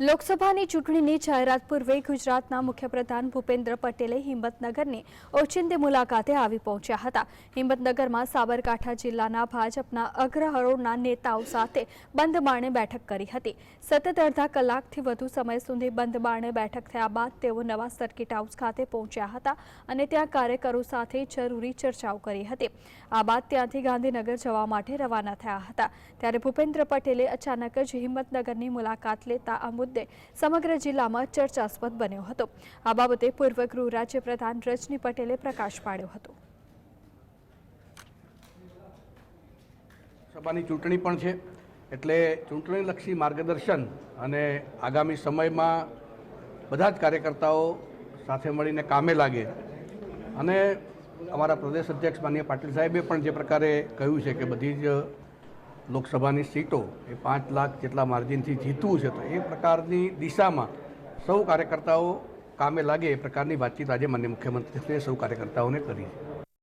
લોકસભાની ચૂંટણીની જાહેરાત પૂર્વે ગુજરાતના મુખ્યપ્રધાન ભૂપેન્દ્ર પટેલે હિંમતનગરની ઓચિંતી મુલાકાતે આવી પહોંચ્યા હતા. હિંમતનગરમાં સાબરકાંઠા જિલ્લાના ભાજપના અગ્રહરોળના નેતાઓ સાથે બંધ બારણે બેઠક કરી હતી. સતત અડધા કલાકથી વધુ સમય સુધી બંધ બારણે બેઠક થયા બાદ તેઓ નવા સર્કિટ હાઉસ ખાતે પહોંચ્યા હતા અને ત્યાં કાર્યકરો સાથે જરૂરી ચર્ચાઓ કરી હતી. આ બાદ ત્યાંથી ગાંધીનગર જવા માટે રવાના થયા હતા. ત્યારે ભૂપેન્દ્ર પટેલે અચાનક જ હિંમતનગરની મુલાકાત લેતા આ મુદ્દે સમગ્ર જિલ્લામાં ચર્ચાસ્પદ બન્યો હતો. આ બાબતે પૂર્વ ગૃહ રાજ્યપ્રધાન રજની પટેલે પ્રકાશ પાડ્યો હતો. સભાની ચૂંટણી પણ છે. એટલે ચૂંટણીલક્ષી માર્ગદર્શન અને આગામી સમયમાં બધા જ કાર્યકર્તાઓ સાથે મળીને કામે લાગે. અને અમારા પ્રદેશ અધ્યક્ષ માનીય પાટીલ સાહેબે પણ જે પ્રકારે કહ્યું છે કે બધી જ લોકસભાની સીટો એ પાંચ લાખ જેટલા માર્જિનથી જીતવું છે, તો એ પ્રકારની દિશામાં સૌ કાર્યકર્તાઓ કામે લાગે એ પ્રકારની વાતચીત આજે માન્ય મુખ્યમંત્રીશ્રીએ સૌ કાર્યકર્તાઓને કરી છે.